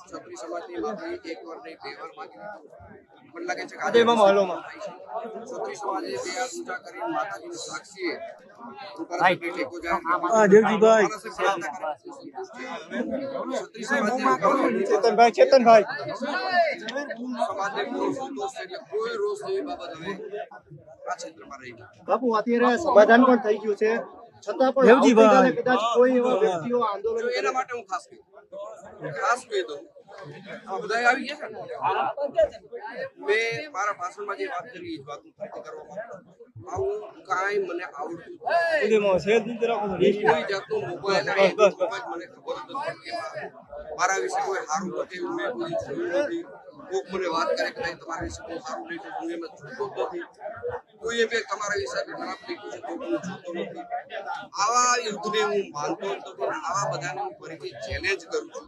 છત્રી સમાજની માંગણી એક વાર નહીં બે વાર માંગી મને લાગે છે કે અજય મામા, હલો માં. છત્રી સમાજે બે હાથ ઊંચા કરીને માતાજીને સાક્ષીએ કરે ચેતનભાઈ ચેતનભાઈ. બાપુ અત્યારે સમાધાન પણ થઈ ગયું છે. છતાં પણ. આવતીકાલે કદાચ કોઈ એવા વ્યક્તિઓ આંદોલન એના માટે હું ખાસ કહી. ખાસ કહી દઉં. બધા આવી ગયા મેં મારા ભાષણમાં જે વાત કરી એ વાત હું ફરીથી કરવા માંગુ આવું કાંઈ મને આવડતું જ નથી. સુધીમાં સેજ નથી રાખો કોઈ જાતનું મોબાઈલ બસ, બસ, બસ. મને ખબર જ નથી મારા વિશે કોઈ સારું નથી મેં કોઈ જોયું નથી. કોક મને વાત કરે કે નહીં તમારા વિશે કોઈ સારું નહીં હું એમાં જોતો નથી કોઈ એમ કે તમારા હિસાબે આટલું ખરાબ છે હું છૂટતો નથી. આવા યુદ્ધને હું માનતો હતો નથી આવા બધાને હું ફરીથી ચેલેન્જ કરું છું.